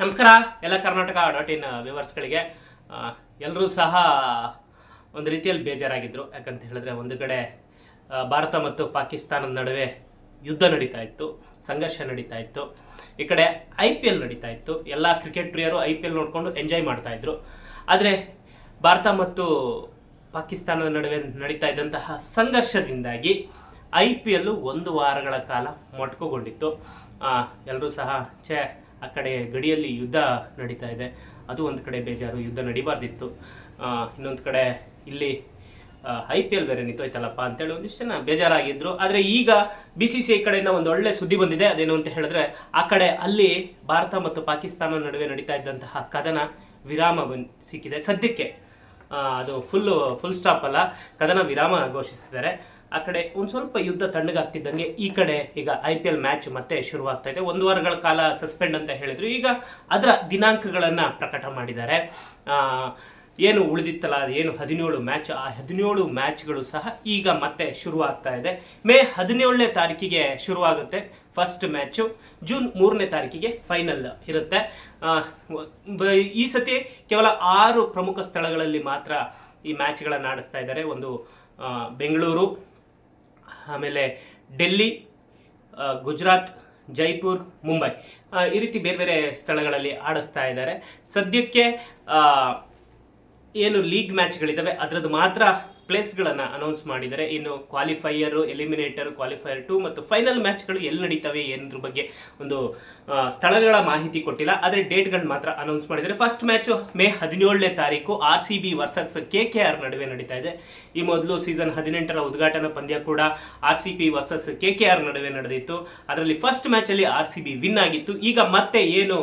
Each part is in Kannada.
ನಮಸ್ಕಾರ, ಎಲ್ಲ ಕರ್ನಾಟಕ ಡಾಟ್ ಇನ್ ವ್ಯೂವರ್ಸ್ಗಳಿಗೆ. ಎಲ್ಲರೂ ಸಹ ಒಂದು ರೀತಿಯಲ್ಲಿ ಬೇಜಾರಾಗಿದ್ದರು ಯಾಕಂತ ಹೇಳಿದ್ರೆ ಒಂದು ಕಡೆ ಭಾರತ ಮತ್ತು ಪಾಕಿಸ್ತಾನದ ನಡುವೆ ಯುದ್ಧ ನಡೀತಾ ಇತ್ತು, ಸಂಘರ್ಷ ನಡೀತಾ ಇತ್ತು. ಈ ಕಡೆ ಐ ಪಿ ಎಲ್ ನಡೀತಾ ಇತ್ತು. ಎಲ್ಲ ಕ್ರಿಕೆಟ್ ಪ್ರಿಯರು ಐ ಪಿ ಎಲ್ ನೋಡಿಕೊಂಡು ಎಂಜಾಯ್ ಮಾಡ್ತಾ ಇದ್ರು. ಆದರೆ ಭಾರತ ಮತ್ತು ಪಾಕಿಸ್ತಾನದ ನಡುವೆ ನಡೀತಾ ಇದ್ದಂತಹ ಸಂಘರ್ಷದಿಂದಾಗಿ ಐ ಪಿ ಎಲ್ಲು ಒಂದು ವಾರಗಳ ಕಾಲ ಮೊಟಕುಗೊಂಡಿತ್ತು. ಎಲ್ಲರೂ ಸಹ, ಛೇ ಆ ಕಡೆ ಗಡಿಯಲ್ಲಿ ಯುದ್ಧ ನಡೀತಾ ಇದೆ. ಅದು ಒಂದು ಕಡೆ ಬೇಜಾರು, ಯುದ್ಧ ನಡಿಬಾರ್ದಿತ್ತು. ಇನ್ನೊಂದು ಕಡೆ ಇಲ್ಲಿ ಐ ಪಿ ಎಲ್ ಬೇರೆ ನಿಂತೋಯ್ತಲ್ಲಪ್ಪ ಅಂತೇಳಿ ಒಂದಿಷ್ಟು ಜನ ಬೇಜಾರಾಗಿದ್ರು. ಆದರೆ ಈಗ ಬಿ ಸಿ ಸಿ ಐ ಕಡೆಯಿಂದ ಒಂದು ಒಳ್ಳೆ ಸುದ್ದಿ ಬಂದಿದೆ. ಅದೇನು ಅಂತ ಹೇಳಿದ್ರೆ, ಆ ಕಡೆ ಅಲ್ಲಿ ಭಾರತ ಮತ್ತು ಪಾಕಿಸ್ತಾನ ನಡುವೆ ನಡೀತಾ ಇದ್ದಂತಹ ಕದನ ವಿರಾಮ ಬನ್ ಸಿಕ್ಕಿದೆ. ಸದ್ಯಕ್ಕೆ ಅದು ಫುಲ್ಲು ಫುಲ್ ಸ್ಟಾಪ್ ಅಲ್ಲ, ಕದನ ವಿರಾಮ ಘೋಷಿಸಿದ್ದಾರೆ. ಆ ಕಡೆ ಒಂದು ಸ್ವಲ್ಪ ಯುದ್ಧ ತಣ್ಣಗಾಗ್ತಿದ್ದಂಗೆ ಈ ಕಡೆ ಈಗ ಐ ಪಿ ಎಲ್ ಮ್ಯಾಚ್ ಮತ್ತೆ ಶುರುವಾಗ್ತಾ ಇದೆ. ಒಂದು ವಾರಗಳ ಕಾಲ ಸಸ್ಪೆಂಡ್ ಅಂತ ಹೇಳಿದ್ರು. ಈಗ ಅದರ ದಿನಾಂಕಗಳನ್ನು ಪ್ರಕಟ ಮಾಡಿದ್ದಾರೆ. ಏನು ಉಳಿದಿತ್ತಲ್ಲ ಏನು ಹದಿನೇಳು ಮ್ಯಾಚ್ ಆ ಹದಿನೇಳು ಮ್ಯಾಚ್ಗಳು ಸಹ ಈಗ ಮತ್ತೆ ಶುರುವಾಗ್ತಾ ಇದೆ. ಮೇ ಹದಿನೇಳನೇ ತಾರೀಕಿಗೆ ಶುರುವಾಗುತ್ತೆ. ಫಸ್ಟ್ ಮ್ಯಾಚು ಜೂನ್ ಮೂರನೇ ತಾರೀಕಿಗೆ ಫೈನಲ್ ಇರುತ್ತೆ. ಈ ಸತಿ ಕೇವಲ ಆರು ಪ್ರಮುಖ ಸ್ಥಳಗಳಲ್ಲಿ ಮಾತ್ರ ಈ ಮ್ಯಾಚ್ಗಳನ್ನು ಆಡಿಸ್ತಾ ಇದ್ದಾರೆ. ಒಂದು ಬೆಂಗಳೂರು, ಆಮೇಲೆ ಡೆಲ್ಲಿ ಗುಜರಾತ್, ಜೈಪುರ್, ಮುಂಬೈ. ಈ ರೀತಿ ಬೇರೆ ಬೇರೆ ಸ್ಥಳಗಳಲ್ಲಿ ಆಡಿಸ್ತಾ ಇದ್ದಾರೆ. ಸದ್ಯಕ್ಕೆ ಏನು ಲೀಗ್ ಮ್ಯಾಚ್ಗಳಿದ್ದಾವೆ ಅದರದ್ದು ಮಾತ್ರ ಪ್ಲೇಸ್ಗಳನ್ನು ಅನೌನ್ಸ್ ಮಾಡಿದ್ದಾರೆ ಇನ್ನು ಕ್ವಾಲಿಫೈಯರು ಎಲಿಮಿನೇಟರ್ ಕ್ವಾಲಿಫೈಯರ್ ಟು ಮತ್ತು ಫೈನಲ್ ಮ್ಯಾಚ್ಗಳು ಎಲ್ಲಿ ನಡೀತವೆ ಏನದ್ರ ಬಗ್ಗೆ ಒಂದು ಸ್ಥಳಗಳ ಮಾಹಿತಿ ಕೊಟ್ಟಿಲ್ಲ. ಆದರೆ ಡೇಟ್ಗಳು ಮಾತ್ರ ಅನೌನ್ಸ್ ಮಾಡಿದ್ದಾರೆ ಫಸ್ಟ್ ಮ್ಯಾಚು ಮೇ ಹದಿನೇಳನೇ ತಾರೀಕು R C B versus K K R ನಡುವೆ ನಡೀತಾ ಇದೆ. ಈ ಮೊದಲು ಸೀಸನ್ ಹದಿನೆಂಟರ ಉದ್ಘಾಟನಾ ಪಂದ್ಯ ಕೂಡ R C B versus K K R ನಡುವೆ ನಡೆದಿತ್ತು. ಅದರಲ್ಲಿ ಫಸ್ಟ್ ಮ್ಯಾಚಲ್ಲಿ ಆರ್ ಸಿ ಬಿ ವಿನ್ ಆಗಿತ್ತು. ಈಗ ಮತ್ತೆ ಏನು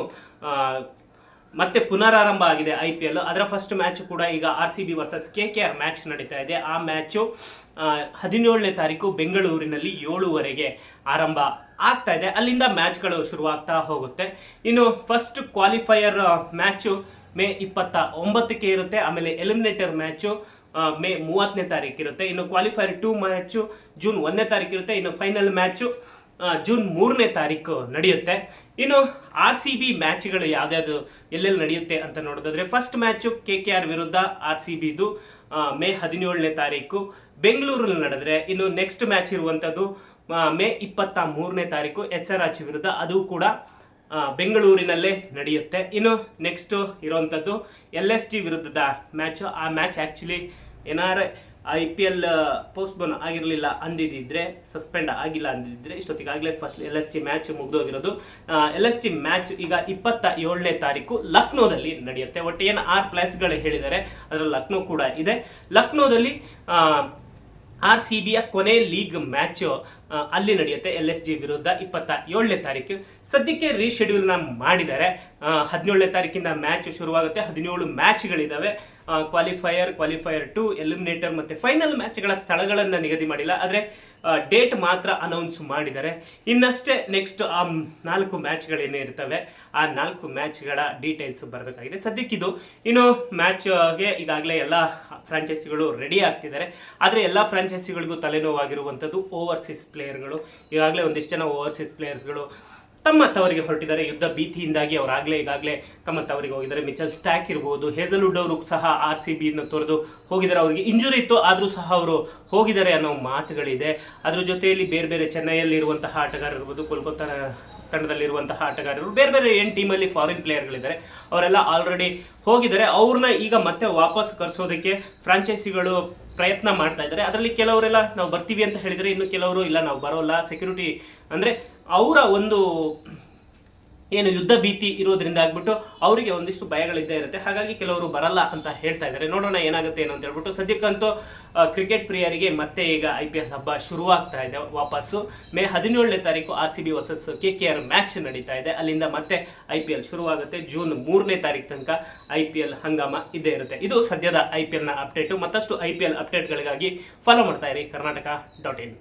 ಮತ್ತೆ ಪುನರಾರಂಭ ಆಗಿದೆ ಐ ಪಿ ಎಲ್. ಅದರ ಫಸ್ಟ್ ಮ್ಯಾಚ್ ಕೂಡ ಈಗ R C B versus K K R match ನಡೀತಾ ಇದೆ. ಆ ಮ್ಯಾಚು ಹದಿನೇಳನೇ ತಾರೀಕು ಬೆಂಗಳೂರಿನಲ್ಲಿ ಏಳುವರೆಗೆ ಆರಂಭ ಆಗ್ತಾ ಇದೆ. ಅಲ್ಲಿಂದ ಮ್ಯಾಚ್ಗಳು ಶುರುವಾಗ್ತಾ ಹೋಗುತ್ತೆ. ಇನ್ನು ಫಸ್ಟ್ ಕ್ವಾಲಿಫೈಯರ್ ಮ್ಯಾಚು ಮೇ ಇಪ್ಪತ್ತ ಒಂಬತ್ತಕ್ಕೆ ಇರುತ್ತೆ. ಆಮೇಲೆ ಎಲಿಮಿನೇಟರ್ ಮ್ಯಾಚು ಮೇ ಮೂವತ್ತನೇ ತಾರೀಕು ಇರುತ್ತೆ. ಇನ್ನು ಕ್ವಾಲಿಫೈಯರ್ ಟೂ ಮ್ಯಾಚು ಜೂನ್ ಒಂದನೇ ತಾರೀಕು ಇರುತ್ತೆ. ಇನ್ನು ಫೈನಲ್ ಮ್ಯಾಚು ಜೂನ್ ಮೂರನೇ ತಾರೀಕು ನಡೆಯುತ್ತೆ. ಇನ್ನು ಆರ್ ಸಿ ಬಿ ಮ್ಯಾಚ್ಗಳು ಯಾವ್ದಾದ್ರು ಎಲ್ಲೆಲ್ಲಿ ನಡೆಯುತ್ತೆ ಅಂತ ನೋಡೋದಾದ್ರೆ first match K K R ವಿರುದ್ಧ ಆರ್ ಸಿ ಬಿದು ಮೇ ಹದಿನೇಳನೇ ತಾರೀಕು ಬೆಂಗಳೂರಲ್ಲಿ ನಡೆದ್ರೆ, ಇನ್ನು ನೆಕ್ಸ್ಟ್ ಮ್ಯಾಚ್ ಇರುವಂಥದ್ದು ಮೇ ಇಪ್ಪತ್ತ ಮೂರನೇ ತಾರೀಕು ಎಸ್ ಆರ್ ಆಚ್ ವಿರುದ್ಧ, ಅದು ಕೂಡ ಬೆಂಗಳೂರಿನಲ್ಲೇ ನಡೆಯುತ್ತೆ. ಇನ್ನು ನೆಕ್ಸ್ಟು ಇರೋವಂಥದ್ದು ಎಲ್ ಎಸ್ ಟಿ ವಿರುದ್ಧದ ಮ್ಯಾಚು ಆ ಮ್ಯಾಚ್ ಆ್ಯಕ್ಚುಲಿ ಏನಾರ ಐ ಪಿ ಎಲ್ ಪೋಸ್ಟ್ಬೋನ್ ಆಗಿರಲಿಲ್ಲ ಅಂದಿದ್ದಿದ್ರೆ ಸಸ್ಪೆಂಡ್ ಆಗಿಲ್ಲ ಅಂದಿದ್ರೆ ಇಷ್ಟೊತ್ತಿಗಾಗಲೇ first L S T match ಮುಗಿದೋಗಿರೋದು L S T match ಈಗ ಇಪ್ಪತ್ತ ಏಳನೇ ತಾರೀಕು ಲಕ್ನೋದಲ್ಲಿ ನಡೆಯುತ್ತೆ. ಒಟ್ಟು ಏನು ಆರ್ ಪ್ಲೇಸ್ಗಳು ಹೇಳಿದ್ದಾರೆ, ಅದರಲ್ಲಿ ಲಕ್ನೋ ಕೂಡ ಇದೆ. ಲಕ್ನೋದಲ್ಲಿ ಆರ್ ಸಿ ಬಿಯ ಕೊನೆ ಲೀಗ್ ಮ್ಯಾಚ್ ಅಲ್ಲಿ ನಡೆಯುತ್ತೆ ಎಲ್ ಎಸ್ ಜಿ ವಿರುದ್ಧ ಇಪ್ಪತ್ತ ಏಳನೇ ತಾರೀಕು. ಸದ್ಯಕ್ಕೆ ರೀಶೆಡ್ಯೂಲ್ನ ಮಾಡಿದ್ದಾರೆ. ಹದಿನೇಳನೇ ತಾರೀಕಿಂದ ಮ್ಯಾಚ್ ಶುರುವಾಗುತ್ತೆ. ಹದಿನೇಳು ಮ್ಯಾಚ್ಗಳಿದ್ದಾವೆ ಕ್ವಾಲಿಫೈಯರ್ ಕ್ವಾಲಿಫೈಯರ್ ಟು ಎಲಿಮಿನೇಟರ್ ಮತ್ತು ಫೈನಲ್ ಮ್ಯಾಚ್ಗಳ ಸ್ಥಳಗಳನ್ನು ನಿಗದಿ ಮಾಡಿಲ್ಲ. ಆದರೆ ಡೇಟ್ ಮಾತ್ರ ಅನೌನ್ಸ್ ಮಾಡಿದ್ದಾರೆ. ಇನ್ನಷ್ಟೇ ನೆಕ್ಸ್ಟ್ ಆ, ನಾಲ್ಕು ಮ್ಯಾಚ್ಗಳೇನೇ ಇರ್ತವೆ, ಆ ನಾಲ್ಕು ಮ್ಯಾಚ್ಗಳ ಡೀಟೇಲ್ಸ್ ಬರಬೇಕಾಗಿದೆ. ಸದ್ಯಕ್ಕಿದು ಇನ್ನು ಮ್ಯಾಚ್ಗೆ ಈಗಾಗಲೇ ಎಲ್ಲ ಫ್ರಾಂಚೈಸಿಗಳು ರೆಡಿ ಆಗ್ತಿದ್ದಾರೆ. ಆದರೆ ಎಲ್ಲ ಫ್ರಾಂಚೈಸಿಗಳಿಗೂ ತಲೆನೋವಾಗಿರುವಂಥದ್ದು ಓವರ್ಸೀಸ್ ಪ್ಲೇಯರ್ಗಳು ಈಗಾಗಲೇ ಒಂದಿಷ್ಟು ಜನ ಓವರ್ಸೀಸ್ ಪ್ಲೇಯರ್ಸ್ಗಳು ತಮ್ಮ ತವರಿಗೆ ಹೊರಟಿದ್ದಾರೆ. ಯುದ್ಧ ಭೀತಿಯಿಂದಾಗಿ ಅವರಾಗಲೇ ಈಗಾಗಲೇ ತಮ್ಮ ತವರಿಗೆ ಹೋಗಿದ್ದಾರೆ. ಮಿಚಲ್ ಸ್ಟ್ಯಾಕ್ ಇರ್ಬೋದು ಹೇಸಲ್ವುಡ್ ಅವರು ಸಹ ಆರ್ ಸಿ ಬಿಯನ್ನು ತೊರೆದು ಹೋಗಿದ್ದಾರೆ. ಅವರಿಗೆ ಇಂಜುರಿ ಇತ್ತು, ಆದರೂ ಸಹ ಅವರು ಹೋಗಿದ್ದಾರೆ ಅನ್ನೋ ಮಾತುಗಳಿದೆ. ಅದ್ರ ಜೊತೆಯಲ್ಲಿ ಬೇರೆ ಬೇರೆ ಚೆನ್ನೈಯಲ್ಲಿ ಇರುವಂತಹ ಆಟಗಾರರು ಇರ್ಬೋದು ಕೋಲ್ಕತ್ತಾ ತಂಡದಲ್ಲಿರುವಂತಹ ಆಟಗಾರರು, ಬೇರೆ ಬೇರೆ ಏನು ಟೀಮಲ್ಲಿ ಫಾರಿನ್ ಪ್ಲೇಯರ್ಗಳಿದ್ದಾರೆ ಅವರೆಲ್ಲ ಆಲ್ರೆಡಿ ಹೋಗಿದ್ದಾರೆ. ಅವ್ರನ್ನ ಈಗ ಮತ್ತೆ ವಾಪಸ್ ಕರೆಸೋದಕ್ಕೆ ಫ್ರಾಂಚೈಸಿಗಳು ಪ್ರಯತ್ನ ಮಾಡ್ತಾ ಇದ್ದಾರೆ. ಅದರಲ್ಲಿ ಕೆಲವರೆಲ್ಲ ನಾವು ಬರ್ತೀವಿ ಅಂತ ಹೇಳಿದರೆ ಇನ್ನು ಕೆಲವರು ಇಲ್ಲ, ನಾವು ಬರೋಲ್ಲ. ಸೆಕ್ಯೂರಿಟಿ ಅಂದರೆ ಅವರ ಒಂದು ಏನು ಯುದ್ಧ ಭೀತಿ ಇರೋದ್ರಿಂದ ಆಗ್ಬಿಟ್ಟು ಅವರಿಗೆ ಒಂದಿಷ್ಟು ಭಯಗಳಿದ್ದೇ ಇರುತ್ತೆ. ಹಾಗಾಗಿ ಕೆಲವರು ಬರಲ್ಲ ಅಂತ ಹೇಳ್ತಾ ಇದ್ದಾರೆ. ನೋಡೋಣ ಏನಾಗುತ್ತೆ ಏನು ಅಂತ ಹೇಳ್ಬಿಟ್ಟು ಸದ್ಯಕ್ಕಂತೂ ಕ್ರಿಕೆಟ್ ಪ್ರಿಯರಿಗೆ ಮತ್ತೆ ಈಗ ಐ ಪಿ ಎಲ್ ಹಬ್ಬ ಶುರುವಾಗ್ತಾ ಇದೆ ವಾಪಸ್ಸು. ಮೇ ಹದಿನೇಳನೇ ತಾರೀಕು R C B versus K K R match ನಡೀತಾ ಇದೆ. ಅಲ್ಲಿಂದ ಮತ್ತೆ ಐ ಪಿ ಎಲ್ ಶುರುವಾಗುತ್ತೆ. ಜೂನ್ ಮೂರನೇ ತಾರೀಕು ತನಕ ಐ ಪಿ ಎಲ್ ಹಂಗಾಮ ಇದ್ದೇ ಇರುತ್ತೆ. ಇದು ಸದ್ಯದ ಐ ಪಿ ಎಲ್ನ ಅಪ್ಡೇಟು ಮತ್ತಷ್ಟು ಐ ಪಿ ಎಲ್ ಅಪ್ಡೇಟ್ಗಳಿಗಾಗಿ ಫಾಲೋ ಮಾಡ್ತಾ ಇರಿ. Karnataka dot in.